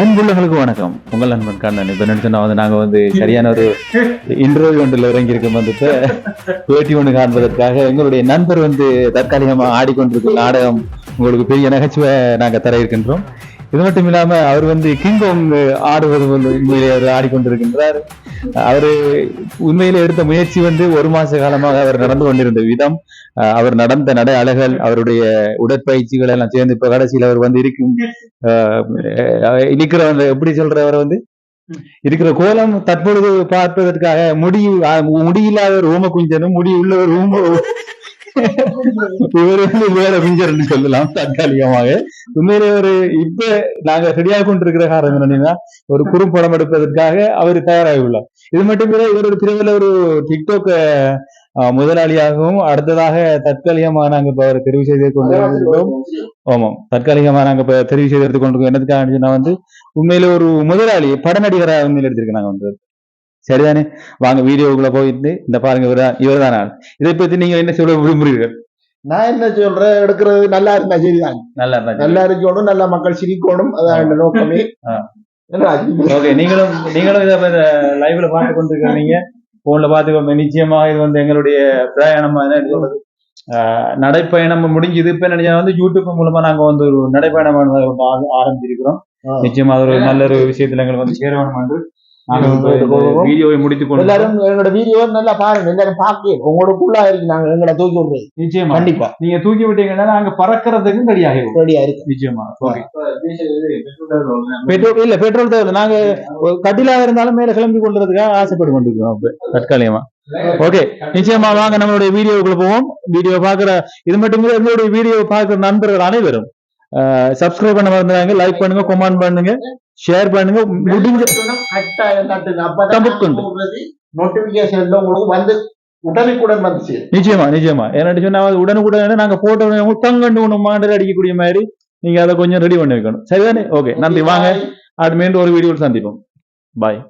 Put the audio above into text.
அன்புள்ளங்களுக்கு வணக்கம். உங்கள் அன்பன் கண்ணன். இப்ப நினைச்சோன்னா வந்து நாங்க வந்து சரியான ஒரு இன்டர்வியூ ஒன்றில் இறங்கி இருக்கும் வந்து பேட்டி ஒன்று காண்பதற்காக எங்களுடைய நண்பர் வந்து தற்காலிகமா ஆடிக்கொண்டிருக்கும் நாடகம் உங்களுக்கு பெரிய நகைச்சுவை நாங்க தர இருக்கின்றோம். இது மட்டும் இல்லாம அவர் வந்து கிங்காங் ஆடுவது உண்மையிலே அவர் ஆடிக்கொண்டிருக்கின்றார். அவர் உண்மையில எடுத்த முயற்சி வந்து ஒரு மாச காலமாக அவர் நடந்து கொண்டிருந்த விதம். அவர் நடந்த நடை அழகல் அவருடைய உடற்பயிற்சிகள் எல்லாம் சேர்ந்து இப்ப கடைசியில் அவர் வந்து இருக்கும். அஹ் இருக்கிற அந்த எப்படி சொல்றவர் வந்து? இருக்கிற கோலம் தற்பொழுது பார்ப்பதற்காக முடி முடியில்லாத ஒரு குஞ்சனும் முடி உள்ள ஒரு இவர் வந்து வேற குஞ்சர்னு சொல்லலாம் தற்காலிகமாக. உண்மையிலே ஒரு இப்ப நாங்க ரெடியாக கொண்டிருக்கிற காரணம் என்னன்னா ஒரு குறும்படம் எடுப்பதற்காக அவர் தயாராகி உள்ளார் இது மட்டும் இல்ல இவர் ஒரு பிரிவில் ஒரு டிக்டாக் முதலாளியாகவும் அடுத்ததாக தற்காலிகமாக நாங்க இப்ப அவரை தெரிவு செய்து கொண்டிருக்கிறோம். ஆமாம் தற்காலிகமா நாங்க இப்ப தெரிவு செய்து எடுத்துக்கொண்டிருக்கோம் என்னதுக்காக வந்து உண்மையில ஒரு முதலாளி பட நடிகராக உண்மையில எடுத்திருக்கேன் வந்து. சரிதானே? வாங்க வீடியோக்குள்ள போயிட்டு இந்த பாருங்க இவர் இவர் தான் இதை பத்தி நீங்க என்ன சொல்ல விரும்புறீர்கள்? நான் என்ன சொல்றேன்? எடுக்கிறது நல்லா இருந்தா சரிதான். நல்லா இருந்தா நல்லா இருக்கணும் நல்லா மக்கள் சிரிக்கணும் அதான் நோக்கமே? ஓகே நீங்களும் நீங்களும் இதை லைவ்ல பார்த்து கொண்டிருக்கிறீங்க. போன்ல பார்த்து நிச்சயமாக இது வந்து எங்களுடைய பிரயாணமா என்ன சொல்றது நடைப்பயணம் முடிஞ்சது. இப்ப நினைச்சா வந்து யூடியூப் மூலமா நாங்க வந்து ஒரு நடைப்பயணம் ஆர- ஆரம்பிச்சிருக்கிறோம். நிச்சயமா அது ஒரு நல்ல ஒரு விஷயத்துல எங்களுக்கு வந்து சேரணும் என்று வீடியோவை முடித்துக் கொண்டு எல்லாரும் எங்களோட வீடியோ நல்லா பாருங்க. எல்லாரும் பாக்க உங்களுக்குள்ள இருக்கு நாங்க எங்களை தூக்கி விடுறது. நிச்சயமா. கண்டிப்பா. நீங்க தூக்கி விட்டீங்கன்னா நாங்க பறக்கிறதுக்கும் ரெடியாகி ரெடியா இருக்கு. நிச்சயமா. பெட்ரோல் இல்ல பெட்ரோல் தேவை நாங்க ஒரு கட்டிலாக இருந்தாலும் மேல கிளம்பி கொள்றதுக்காக ஆசைப்பட்டு கொண்டிருக்கிறோம். இப்ப தற்காலிகமா. ஓகே நிச்சயமா வாங்க. நம்மளுடைய வீடியோக்குள்ள போவோம். வீடியோ பாக்குற இது மட்டும் எங்களுடைய வீடியோ பாக்குற நண்பர்கள் அனைவரும் சப்ஸ்கிரைப் பண்ண மறந்துடாங்க லைக் பண்ணுங்க கமெண்ட் பண்ணுங்க. ஷேர் பண்ணுங்க முடிஞ்ச. அப்பதான் நோட்டிபிகேஷன்ல உங்களுக்கு வந்து உடனுக்குடன் வந்து சேரும். நிச்சயமா நிச்சயமா. ஏன்னா சொன்னா உடனுக்குடன் நாங்க போட்டோ தங்கண்டு ஒண்ணு மாண்டல் அடிக்கக்கூடிய மாதிரி நீங்க அதை கொஞ்சம் ரெடி பண்ணி வைக்கணும் சரிதானே? ஓகே நன்றி. வாங்க. அது மீண்டும் ஒரு வீடியோவில் சந்திப்போம். பாய்